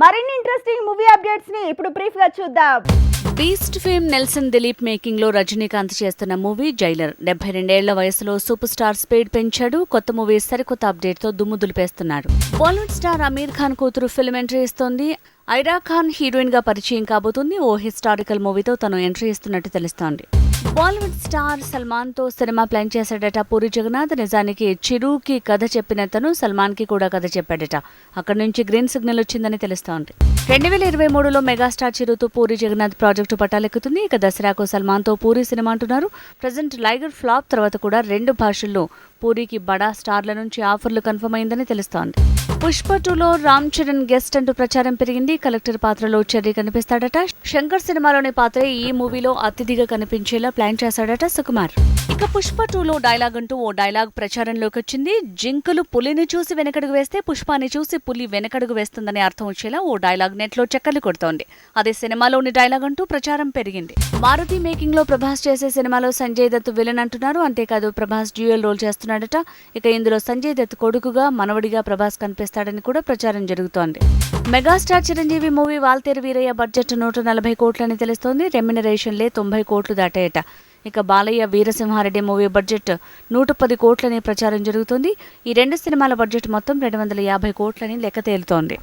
మరిన్ని interesting movie అప్డేట్స్ని ఇప్పుడు బ్రీఫ్గా చూద్దాం. బీస్ట్ ఫేమ్ నెల్సన్ దిలీప్ మేకింగ్లో రజనీకాంత్ చేస్తున్న మూవీ జైలర్ డెబ్బై రెండేళ్ళ వయసులో సూపర్ స్టార్ స్పీడ్ పెంచాడు. కొత్త మూవీ సరికొత్త అప్డేట్తో దుమ్ము దులిపేస్తున్నాడు. బాలీవుడ్ స్టార్ అమీర్ ఖాన్ కూతురు ఫిల్మ్ ఎంట్రీ ఇస్తోంది. ఐరా ఖాన్ హీరోయిన్గా పరిచయం కాబోతుంది. ఓ హిస్టారికల్ మూవీతో తను ఎంట్రీ ఇస్తున్నట్టు తెలుస్తోంది. బాలీవుడ్ స్టార్ సల్మాన్తో సినిమా ప్లాన్ చేశాడట పూరి జగన్నాథ్. నిజానికి చిరుకి కథ చెప్పిన తను సల్మాన్కి కూడా కథ చెప్పాడట. అక్కడి నుంచి గ్రీన్ సిగ్నల్ వచ్చిందని తెలుస్తోంది. రెండు వేల ఇరవై మూడులో మెగాస్టార్ చిరుతో పూరి జగన్నాథ్ ప్రాజెక్టు పట్టాలెక్కుతుంది. ఇక దసరాకు సల్మాన్తో పూరి సినిమా అంటున్నారు. ప్రజెంట్ లైగర్ ఫ్లాప్ తర్వాత కూడా రెండు భాషల్లో పూరికి బడా స్టార్ల నుంచి ఆఫర్లు కన్ఫర్మ్ అయిందని తెలుస్తోంది. పుష్ప టూలో రామ్ చరణ్ గెస్ట్ అంటూ ప్రచారం పెరిగింది. కలెక్టర్ పాత్రలో చెర్రీ కనిపిస్తాడట. శంకర్ సినిమాలోని పాత్ర ఈ మూవీలో అతిథిగా కనిపించేలా ప్లాన్ చేశాడట సుకుమార్. ఇక పుష్ప టూలో డైలాగ్ అంటూ ఓ డైలాగ్ ప్రచారంలోకి వచ్చింది. జింకలు పులిని చూసి వెనకడుగు వేస్తే పుష్పాన్ని చూసి పులి వెనకడుగు వేస్తుందని అర్థం వచ్చేలా ఓ డైలాగ్ నెట్లో కొడుతోంది. అదే సినిమాలోని డైలాగ్ అంటూ ప్రచారం పెరిగింది. మారుతి మేకింగ్లో ప్రభాస్ చేసే సినిమాలో సంజయ్ దత్ విలన్ అంటున్నారు. అంతేకాదు ప్రభాస్ డ్యూయల్ రోల్ చేస్తున్నారు చేస్తున్నాడట ఇక ఇందులో సంజయ్ దత్ కొడుకుగా మనవడిగా ప్రభాస్ కనిపిస్తాడని కూడా ప్రచారం జరుగుతోంది. Megastar Chiranjeevi movie Waltair Veerayya budget నూట నలభై కోట్లని తెలుస్తోంది. రెమ్యునరేషన్లే తొంభై కోట్లు దాటాయట. ఇక బాలయ్య వీరసింహారెడ్డి మూవీ బడ్జెట్ నూట పది కోట్లని ప్రచారం జరుగుతోంది. ఈ రెండు సినిమాల బడ్జెట్ మొత్తం రెండు వందల యాభై కోట్లని లెక్క తేలుతోంది